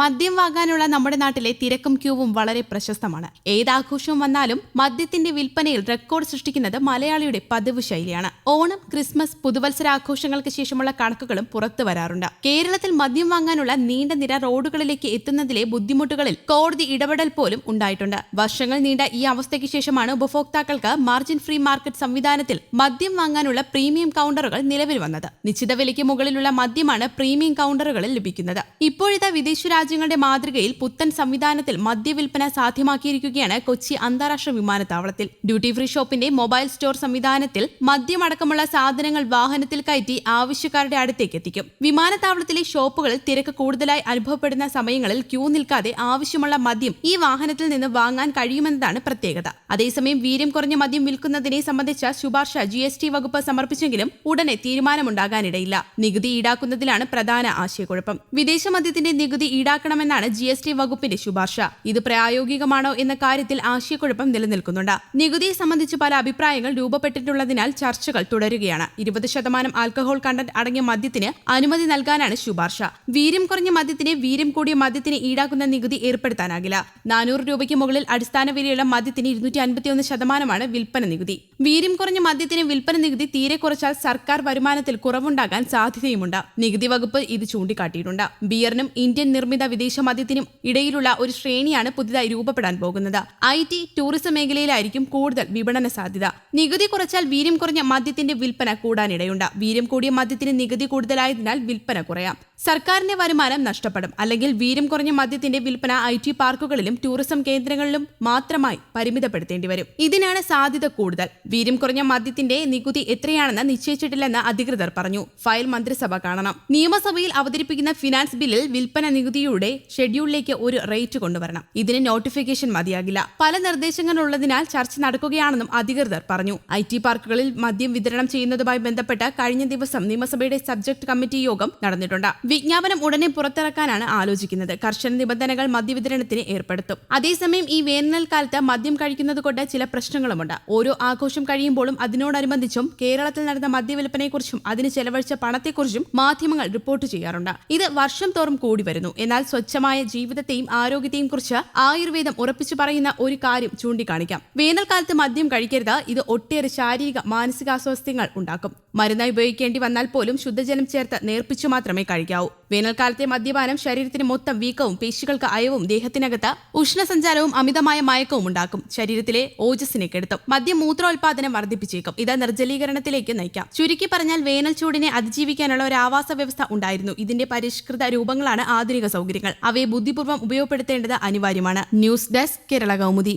മദ്യം വാങ്ങാനുള്ള നമ്മുടെ നാട്ടിലെ തിരക്കും ക്യൂവും വളരെ പ്രശസ്തമാണ്. ഏതാഘോഷവും വന്നാലും മദ്യത്തിന്റെ വിൽപ്പനയിൽ റെക്കോർഡ് സൃഷ്ടിക്കുന്നത് മലയാളിയുടെ പതിവ് ശൈലിയാണ്. ഓണം ക്രിസ്മസ് പുതുവത്സര പുതുവത്സരാഘോഷങ്ങൾക്ക് ശേഷമുള്ള കണക്കുകളും പുറത്തു വരാറുണ്ട്. കേരളത്തിൽ മദ്യം വാങ്ങാനുള്ള നീണ്ട നിര റോഡുകളിലേക്ക് എത്തുന്നതിലെ ബുദ്ധിമുട്ടുകളിൽ കോടതി ഇടപെടൽ പോലും ഉണ്ടായിട്ടുണ്ട്. വർഷങ്ങൾ നീണ്ട ഈ അവസ്ഥയ്ക്ക് ശേഷമാണ് ഉപഭോക്താക്കൾക്ക് മാർജിൻ ഫ്രീ മാർക്കറ്റ് സംവിധാനത്തിൽ മദ്യം വാങ്ങാനുള്ള പ്രീമിയം കൗണ്ടറുകൾ നിലവിൽ വന്നത്. നിശ്ചിത വിലയ്ക്ക് മുകളിലുള്ള മദ്യമാണ് പ്രീമിയം കൗണ്ടറുകളിൽ ലഭിക്കുന്നത്. ഇപ്പോഴത്തെ വിദേശ രാജ്യങ്ങളുടെ മാതൃകയിൽ പുത്തൻ സംവിധാനത്തിൽ മദ്യവിൽപ്പന സാധ്യമാക്കിയിരിക്കുകയാണ് കൊച്ചി അന്താരാഷ്ട്ര വിമാനത്താവളത്തിൽ. ഡ്യൂട്ടി ഫ്രീ ഷോപ്പിന്റെ മൊബൈൽ സ്റ്റോർ സംവിധാനത്തിൽ മദ്യമടക്കമുള്ള സാധനങ്ങൾ വാഹനത്തിൽ കയറ്റി ആവശ്യക്കാരുടെ അടുത്തേക്ക് എത്തിക്കും. വിമാനത്താവളത്തിലെ ഷോപ്പുകളിൽ തിരക്ക് കൂടുതലായി അനുഭവപ്പെടുന്ന സമയങ്ങളിൽ ക്യൂ നിൽക്കാതെ ആവശ്യമുള്ള മദ്യം ഈ വാഹനത്തിൽ നിന്ന് വാങ്ങാൻ കഴിയുമെന്നതാണ് പ്രത്യേകത. അതേസമയം വീര്യം കുറഞ്ഞ മദ്യം വിൽക്കുന്നതിനെ സംബന്ധിച്ച ശുപാർശ ജി എസ് ടി വകുപ്പ് സമർപ്പിച്ചെങ്കിലും ഉടനെ തീരുമാനമുണ്ടാകാനിടയില്ല. നികുതി ഈടാക്കുന്നതിലാണ് പ്രധാന ആശയക്കുഴപ്പം. വിദേശ മദ്യത്തിന്റെ നികുതി ഈടാക്കണമെന്നാണ് ജി എസ് ടി വകുപ്പിന്റെ ശുപാർശ. ഇത് പ്രായോഗികമാണോ എന്ന കാര്യത്തിൽ ആശയക്കുഴപ്പം നിലനിൽക്കുന്നുണ്ട്. നികുതിയെ സംബന്ധിച്ച് പല അഭിപ്രായങ്ങൾ രൂപപ്പെട്ടിട്ടുള്ളതിനാൽ ചർച്ചകൾ തുടരുകയാണ്. ഇരുപത് ശതമാനം ആൽക്കഹോൾ കണ്ടന്റ് അടങ്ങിയ മദ്യത്തിന് അനുമതി നൽകാനാണ് ശുപാർശ. വീര്യം കുറഞ്ഞ മദ്യത്തിന് വീര്യം കൂടിയ മദ്യത്തിന് ഈടാക്കുന്ന നികുതി ഏർപ്പെടുത്താനാകില്ല. നാനൂറ് രൂപയ്ക്ക് മുകളിൽ അടിസ്ഥാന വിലയുള്ള മദ്യത്തിന് ഇരുന്നൂറ്റി അൻപത്തിയൊന്ന് ശതമാനമാണ് വിൽപ്പന നികുതി. വീര്യം കുറഞ്ഞ മദ്യത്തിന് വിൽപ്പന നികുതി തീരെ കുറച്ചാൽ സർക്കാർ വരുമാനത്തിൽ കുറവുണ്ടാകാൻ സാധ്യതയുമുണ്ട്. നികുതി വകുപ്പ് ഇത് ചൂണ്ടിക്കാട്ടിയിട്ടുണ്ട്. ബിയറിനും ഇന്ത്യൻ നിർമ്മിത വിദേശ മദ്യത്തിനും ഇടയിലുള്ള ഒരു ശ്രേണിയാണ് പുതുതായി രൂപപ്പെടാൻ പോകുന്നത്. ഐ ടി ടൂറിസം മേഖലയിലായിരിക്കും കൂടുതൽ വിപണന സാധ്യത. നികുതി കുറച്ചാൽ വീര്യം കുറഞ്ഞ മദ്യത്തിന്റെ വിൽപ്പന കൂടാനിടയുണ്ട്. വീര്യം കൂടിയ മദ്യത്തിന് നികുതി കൂടുതലായതിനാൽ വിൽപ്പന കുറയാം. സർക്കാരിന്റെ വരുമാനം നഷ്ടപ്പെടും. അല്ലെങ്കിൽ വീര്യം കുറഞ്ഞ മദ്യത്തിന്റെ വിൽപ്പന ഐ ടി പാർക്കുകളിലും ടൂറിസം കേന്ദ്രങ്ങളിലും മാത്രമായി പരിമിതപ്പെടുത്തേണ്ടി വരും. ഇതിനാണ് സാധ്യത കൂടുതൽ. വീര്യം കുറഞ്ഞ മദ്യത്തിന്റെ നികുതി എത്രയാണെന്ന് നിശ്ചയിച്ചിട്ടില്ലെന്ന് അധികൃതർ പറഞ്ഞു. ഫയൽ മന്ത്രിസഭ കാണണം. നിയമസഭയിൽ അവതരിപ്പിക്കുന്ന ഫിനാൻസ് ബില്ലിൽ വിൽപ്പന നികുതിയുടെ ഷെഡ്യൂളിലേക്ക് ഒരു റേറ്റ് കൊണ്ടുവരണം. ഇതിന് നോട്ടിഫിക്കേഷൻ മതിയാകില്ല. പല നിർദ്ദേശങ്ങളുള്ളതിനാൽ ചർച്ച നടക്കുകയാണെന്നും അധികൃതർ പറഞ്ഞു. ഐ ടി പാർക്കുകളിൽ മദ്യം വിതരണം ചെയ്യുന്നതുമായി ബന്ധപ്പെട്ട് കഴിഞ്ഞ ദിവസം നിയമസഭയുടെ സബ്ജക്ട് കമ്മിറ്റി യോഗം നടന്നിട്ടുണ്ട്. വിജ്ഞാപനം ഉടനെ പുറത്തിറക്കാനാണ് ആലോചിക്കുന്നത്. കർശന നിബന്ധനകൾ മദ്യവിതരണത്തിന് ഏർപ്പെടുത്തും. അതേസമയം ഈ വേനൽക്കാലത്ത് മദ്യം കഴിക്കുന്നത് കൊണ്ട് ചില പ്രശ്നങ്ങളുമുണ്ട്. ഓരോ ആഘോഷം കഴിയുമ്പോഴും അതിനോടനുബന്ധിച്ചും കേരളത്തിൽ നടന്ന മദ്യവിൽപ്പനയെക്കുറിച്ചും അതിന് ചെലവഴിച്ച പണത്തെക്കുറിച്ചും മാധ്യമങ്ങൾ റിപ്പോർട്ട് ചെയ്യാറുണ്ട്. ഇത് വർഷം തോറും കൂടി വരുന്നു. എന്നാൽ സ്വച്ഛമായ ജീവിതത്തെയും ആരോഗ്യത്തെയും കുറിച്ച് ആയുർവേദം ഉറപ്പിച്ചു പറയുന്ന ഒരു കാര്യം ചൂണ്ടിക്കാണിക്കാം. വേനൽക്കാലത്ത് മദ്യം കഴിക്കരുത്. ഇത് ഒട്ടേറെ ശാരീരിക മാനസികാസ്വാസ്ഥ്യങ്ങൾ ഉണ്ടാക്കും. മരുന്നായി ഉപയോഗിക്കേണ്ടി വന്നാൽ പോലും ശുദ്ധജലം ചേർത്ത് നേർപ്പിച്ചു മാത്രമേ കഴിക്കാവൂ. വേനൽക്കാലത്തെ മദ്യപാനം ശരീരത്തിന് മൊത്തം വീക്കവും പേശികൾക്ക് അയവും ദേഹത്തിനകത്ത് ഉഷ്ണസഞ്ചാരവും അമിതമായ മയക്കവും ഉണ്ടാക്കും. ശരീരത്തിലെ ഓജസ്സിനെ കെടുത്തും. മദ്യം മൂത്രോത്പാദനം വർദ്ധിപ്പിച്ചേക്കും. ഇത് നിർജലീകരണത്തിലേക്ക് നയിക്കാം. ചുരുക്കി പറഞ്ഞാൽ വേനൽ ചൂടിനെ അതിജീവിക്കാനുള്ള ഒരു ആവാസ വ്യവസ്ഥ ഉണ്ടായിരുന്നു. ഇതിന്റെ പരിഷ്കൃത രൂപങ്ങളാണ് ആധുനിക സൗകര്യങ്ങൾ. അവയെ ബുദ്ധിപൂർവം ഉപയോഗപ്പെടുത്തേണ്ടത് അനിവാര്യമാണ്. News desk Kerala Kaumudi.